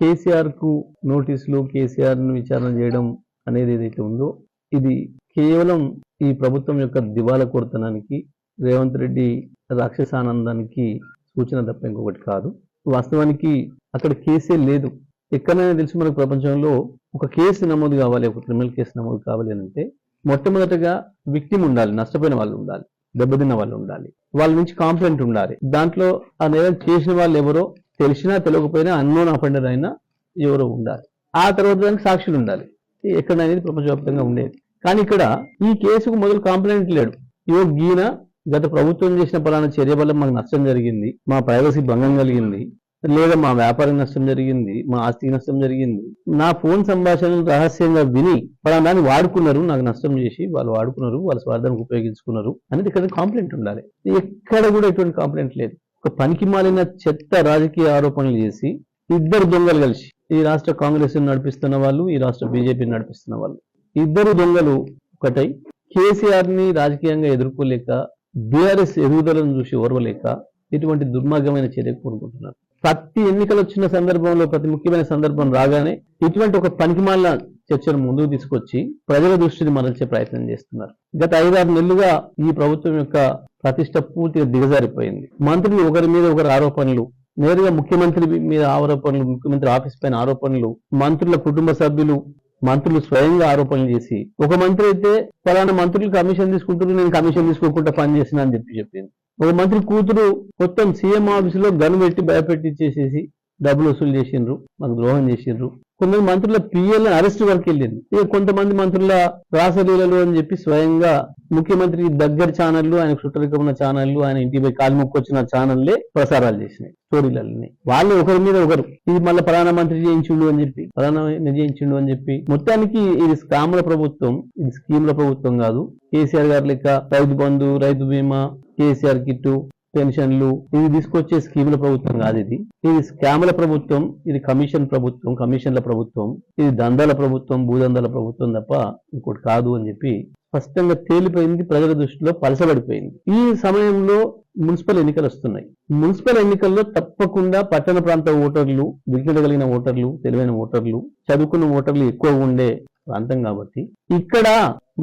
కేసీఆర్కు నోటీసులు కేసీఆర్ను విచారణ చేయడం అనేది ఏదైతే ఉందో ఇది కేవలం ఈ ప్రభుత్వం యొక్క దివాలా కొడతనానికి రేవంత్ రెడ్డి రాక్షసానందానికి సూచన తప్ప ఇంకొకటి కాదు. వాస్తవానికి అక్కడ కేసే లేదు. ఎక్కడైనా తెలిసి మనకు ప్రపంచంలో ఒక కేసు నమోదు కావాలి ఒక క్రిమినల్ కేసు నమోదు కావాలి అని అంటే మొట్టమొదటగా విక్టిమ్ ఉండాలి నష్టపోయిన వాళ్ళు ఉండాలి దెబ్బతిన్న వాళ్ళు ఉండాలి వాళ్ళ నుంచి కాంప్లైంట్ ఉండాలి. దాంట్లో ఆ నేరం చేసిన వాళ్ళు ఎవరో తెలిసినా తెలియకపోయినా అన్నోన్ అఫెండర్ అయినా ఎవరో ఉండాలి. ఆ తర్వాత దానికి సాక్షులు ఉండాలి. ఎక్కడ అనేది ప్రపంచవ్యాప్తంగా ఉండేది. కానీ ఇక్కడ ఈ కేసుకు మొదలు కాంప్లైంట్ లేడు. ఇవో గీన గత ప్రభుత్వం చేసిన పలానా చర్య వల్ల మాకు నష్టం జరిగింది మా ప్రైవసీ భంగం కలిగింది లేదా మా వ్యాపారం నష్టం జరిగింది మా ఆస్తికి నష్టం జరిగింది. నా ఫోన్ సంభాషణలు రహస్యంగా విని పలానాన్ని వాడుకున్నారు నాకు నష్టం చేసి వాళ్ళు వాడుకున్నారు వాళ్ళ స్వార్థానికి ఉపయోగించుకున్నారు అనేది ఇక్కడ కాంప్లైంట్ ఉండాలి. ఎక్కడ కూడా ఎటువంటి కాంప్లైంట్ లేదు. ఒక పనికి మాలిన చెత్త రాజకీయ ఆరోపణలు చేసి ఇద్దరు దొంగలు కలిసి ఈ రాష్ట్ర కాంగ్రెస్ నడిపిస్తున్న వాళ్ళు ఈ రాష్ట్ర బీజేపీని నడిపిస్తున్న వాళ్ళు. ఇద్దరు దొంగలు ఒకటై కేసీఆర్ని రాజకీయంగా ఎదుర్కోలేక బీఆర్ఎస్ ఎదుగుదలను చూసి ఓర్వలేక ఇటువంటి దుర్మార్గమైన చర్యకు కోరుకుంటున్నారు. ప్రతి ఎన్నికలు వచ్చిన సందర్భంలో ప్రతి ముఖ్యమైన సందర్భం రాగానే ఇటువంటి ఒక పనికిమాలిన చర్చను ముందుకు తీసుకొచ్చి ప్రజల దృష్టిని మరల్చే ప్రయత్నం చేస్తున్నారు. గత ఐదారు నెలలుగా ఈ ప్రభుత్వం యొక్క ప్రతిష్ట పూర్తిగా దిగజారిపోయింది. మంత్రులు ఒకరి మీద ఒకరు ఆరోపణలు నేరుగా ముఖ్యమంత్రి మీద ఆరోపణలు ముఖ్యమంత్రి ఆఫీస్ పైన ఆరోపణలు మంత్రుల కుటుంబ సభ్యులు మంత్రులు స్వయంగా ఆరోపణలు చేసి ఒక మంత్రి అయితే ఫలానా మంత్రులు కమిషన్ తీసుకుంటున్నారు నేను కమిషన్ తీసుకోకుండా పనిచేసిన అని చెప్పి చెప్పింది. ఒక మంత్రి కూతురు మొత్తం సీఎం ఆఫీసులో గన్ పెట్టి భయపెట్టించేసేసి డబ్బులు వసూలు చేసిండ్రు మాకు ద్రోహం చేసిండ్రు. కొందరు మంత్రుల పిఎల్ని అరెస్ట్ వరకు వెళ్ళింది. ఇక కొంతమంది మంత్రుల రాసలీలలు అని చెప్పి స్వయంగా ముఖ్యమంత్రికి దగ్గర ఛానళ్ళు ఆయన చుట్టరికం ఉన్న ఛానళ్ళు ఆయన ఇంటి పోయి కాలు వచ్చిన ఛానళ్ళే ప్రసారాలు చేసినాయి స్టోరీలన్నీ. వాళ్ళు ఒకరి మీద ఒకరు ఇది మళ్ళీ ప్రధాన మంత్రి చేయించిండు అని చెప్పి ప్రధాన చేయించిండు అని చెప్పి. మొత్తానికి ఇది స్కాముల ప్రభుత్వం ఇది స్కీముల ప్రభుత్వం కాదు. కేసీఆర్ గారి లెక్క రైతు బంధు రైతు బీమా కేసీఆర్ కిట్టు పెన్షన్లు ఇది తీసుకొచ్చే స్కీముల ప్రభుత్వం కాదు ఇది. ఇది స్కాముల ప్రభుత్వం ఇది కమిషన్ ప్రభుత్వం కమిషన్ల ప్రభుత్వం ఇది దందాల ప్రభుత్వం భూదందాల ప్రభుత్వం తప్ప ఇంకోటి కాదు అని చెప్పి స్పష్టంగా తేలిపోయింది ప్రజల దృష్టిలో పలసబడిపోయింది. ఈ సమయంలో మున్సిపల్ ఎన్నికలు వస్తున్నాయి. మున్సిపల్ ఎన్నికల్లో తప్పకుండా పట్టణ ప్రాంత ఓటర్లు విజ్ఞత కలిగిన ఓటర్లు తెలివైన ఓటర్లు చదువుకున్న ఓటర్లు ఎక్కువ ఉండే ప్రాంతం కాబట్టి ఇక్కడ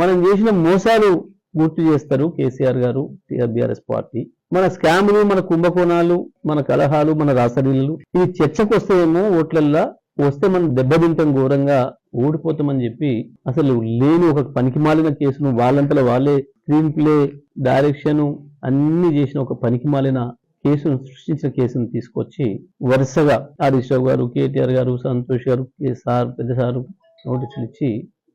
మనం చేసిన మోసాలు గుర్తు చేస్తారు కేసీఆర్ గారు బీఆర్ఎస్ పార్టీ. మన స్కాములు మన కుంభకోణాలు మన కలహాలు మన రాసలీలలు ఇవి చర్చకు వస్తాయేమో ఓట్లల్లా వస్తే మనం దెబ్బతింటాం ఘోరంగా ఓడిపోతామని చెప్పి అసలు లేని ఒక పనికిమాలిన కేసును వాళ్ళంతలో వాళ్ళే స్క్రీన్ ప్లే డైరెక్షన్ అన్ని చేసిన ఒక పనికిమాలిన కేసును సృష్టించిన కేసును తీసుకొచ్చి వరుసగా హరీష్ రావు గారు కేటీఆర్ గారు సంతోష్ గారు కేసార్ పెద్ద సారు నోటీసులు ఇచ్చి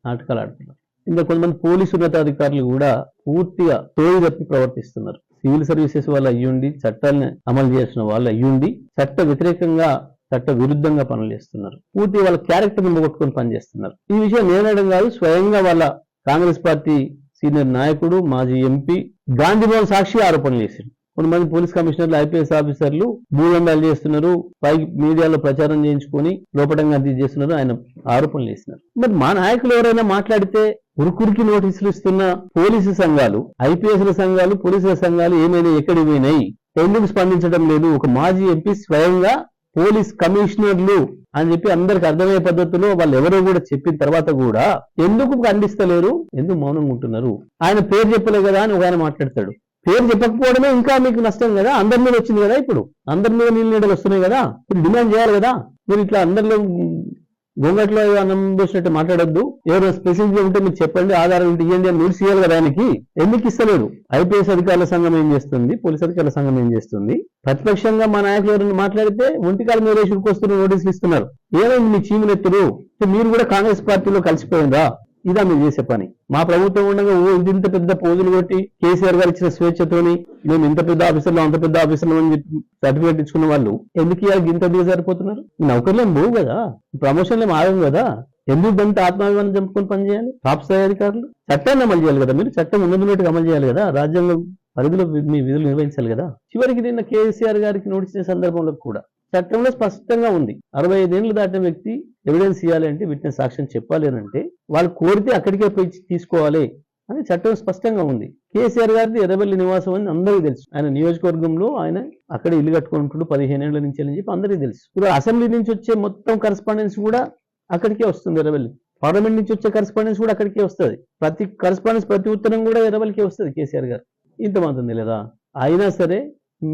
నాటకాలు ఆడుతున్నారు. ఇంకా కొంతమంది పోలీసు ఉన్నతాధికారులు కూడా పూర్తిగా తోడు తప్పి ప్రవర్తిస్తున్నారు. సివిల్ సర్వీసెస్ వాళ్ళు అయ్యుండి చట్టాలను అమలు చేసిన వాళ్ళు అయ్యుండి చట్ట వ్యతిరేకంగా చట్ట విరుద్ధంగా పనులు చేస్తున్నారు. పూర్తి వాళ్ళ క్యారెక్టర్ నింపగొట్టుకొని పనిచేస్తున్నారు. ఈ విషయం నేనడం కాదు స్వయంగా వాళ్ళ కాంగ్రెస్ పార్టీ సీనియర్ నాయకుడు మాజీ ఎంపీ గాంధీభవన్ సాక్షి ఆరోపణలు చేసింది కొంతమంది పోలీస్ కమిషనర్లు ఐపీఎస్ ఆఫీసర్లు భూదండాలు చేస్తున్నారు. పై మీడియాలో ప్రచారం చేయించుకొని లోపటంగా అది చేస్తున్నారు. ఆయన ఆరోపణలు చేస్తున్నారు. మరి మా నాయకులు ఎవరైనా మాట్లాడితే ఉరుకురికి నోటీసులు ఇస్తున్న పోలీసు సంఘాలు ఐపీఎస్ల సంఘాలు పోలీసుల సంఘాలు ఏమైనా ఎక్కడికి పోయినాయి? ఎందుకు స్పందించడం లేదు? ఒక మాజీ ఎంపీ స్వయంగా పోలీస్ కమిషనర్లు అని చెప్పి అందరికి అర్థమయ్యే పద్ధతిలో వాళ్ళు ఎవరో కూడా చెప్పిన తర్వాత కూడా ఎందుకు ఖండిస్తలేరు? ఎందుకు మౌనంగా ఉంటున్నారు? ఆయన పేరు చెప్పలే కదా అని ఒక ఆయన మాట్లాడతాడు. పేరు చెప్పకపోవడమే ఇంకా మీకు నష్టం కదా? అందరి మీద వచ్చింది కదా ఇప్పుడు? అందరి మీద నీళ్ళు నీడలు వస్తున్నాయి కదా? మీరు డిమాండ్ చేయాలి కదా? మీరు ఇట్లా అందరిలో గొంగట్లో అన్నం పోసినట్టు మాట్లాడొద్దు. ఎవరైనా స్పెసిఫిక్గా ఉంటే మీరు చెప్పండి ఆధారం ఉంటే ఇవ్వండి అని నోటీస్ ఇవ్వాలి కదా ఆయనకి ఎందుకు ఇస్తలేదు ఐపీఎస్ అధికారుల సంఘం ఏం చేస్తుంది? పోలీస్ అధికారుల సంఘం ఏం చేస్తుంది? ప్రతిపక్షంగా మా నాయకులు ఎవరైనా మాట్లాడితే ఒంటికాల మీద వేసి నోటీసులు ఇస్తున్నారు. ఏమైంది మీ చీమునెత్తురు మీరు కూడా కాంగ్రెస్ పార్టీలో కలిసిపోయిందా? ఇదా మీరు చేసే పని. మా ప్రభుత్వం ఉండగా ఓ ఇది ఇంత పెద్ద పోజులు కొట్టి కేసీఆర్ గారు ఇచ్చిన స్వేచ్ఛతోని మేము ఇంత పెద్ద ఆఫీసర్లు అంత పెద్ద ఆఫీసర్లు అని చెప్పి సర్టిఫికేట్ ఇచ్చుకున్న వాళ్ళు ఎందుకు ఇవాళ ఇంత దిగజారిపోతున్నారు నౌకర్లేం పోవు కదా? ప్రమోషన్లు ఏం ఆగం కదా? ఎందుకు దంత ఆత్మాభిమానం చంపుకొని పనిచేయాలి టాప్ స్థాయి అధికారులు? చట్టాన్ని అమలు చేయాలి కదా మీరు? చట్టం ఉన్నదిన్నట్టుగా అమలు చేయాలి కదా? రాజ్యాంగం పరిధిలో మీ విధులు నిర్వహించాలి కదా? చివరికి నిన్న కేసీఆర్ గారికి నోటీస్ సందర్భంలో కూడా చట్టంలో స్పష్టంగా ఉంది. అరవై ఐదేళ్ళు దాటిన వ్యక్తి ఎవిడెన్స్ ఇవ్వాలి అంటే విట్నెస్ సాక్ష్యం చెప్పాలి అని అంటే వాళ్ళు కోరితే అక్కడికే పోయి తీసుకోవాలి అని చట్టం స్పష్టంగా ఉంది. కేసీఆర్ గారిది ఎర్రబెల్లి నివాసం అని అందరికీ తెలుసు. ఆయన నియోజకవర్గంలో ఆయన అక్కడ ఇల్లు కట్టుకుంటున్నాడు పదిహేను ఏళ్ళ నుంచి అని చెప్పి అందరికీ తెలుసు. ఇప్పుడు అసెంబ్లీ నుంచి వచ్చే మొత్తం కరస్పాండెన్స్ కూడా అక్కడికే వస్తుంది ఎర్రబెల్లి. పార్లమెంట్ నుంచి వచ్చే కరస్పాండెన్స్ కూడా అక్కడికే వస్తుంది. ప్రతి కరస్పాండెన్స్ ప్రతి ఉత్తరం కూడా ఎర్రబెల్లికే వస్తుంది కేసీఆర్ గారు. ఇంత మాత్రం లేదా అయినా సరే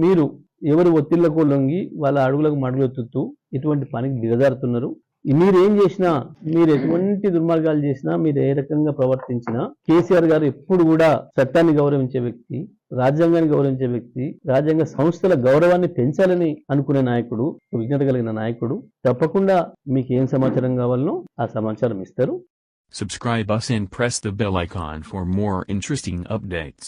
మీరు ఎవరు ఒత్తిళ్ళకు లొంగి వాళ్ళ అడుగులకు మడుగులెత్తుతూ ఇటువంటి పనికి దిగజారుతున్నారు. మీరు ఏం చేసినా మీరు ఎటువంటి దుర్మార్గాలు చేసినా మీరు ఏ రకంగా ప్రవర్తించినా కేసీఆర్ గారు ఎప్పుడు కూడా చట్టాన్ని గౌరవించే వ్యక్తి రాజ్యాంగాన్ని గౌరవించే వ్యక్తి రాజ్యాంగ సంస్థల గౌరవాన్ని పెంచాలని అనుకునే నాయకుడు విజ్ఞత కలిగిన నాయకుడు తప్పకుండా మీకు ఏం సమాచారం కావాలనో ఆ సమాచారం ఇస్తారు Subscribe us and press the bell icon for more interesting updates.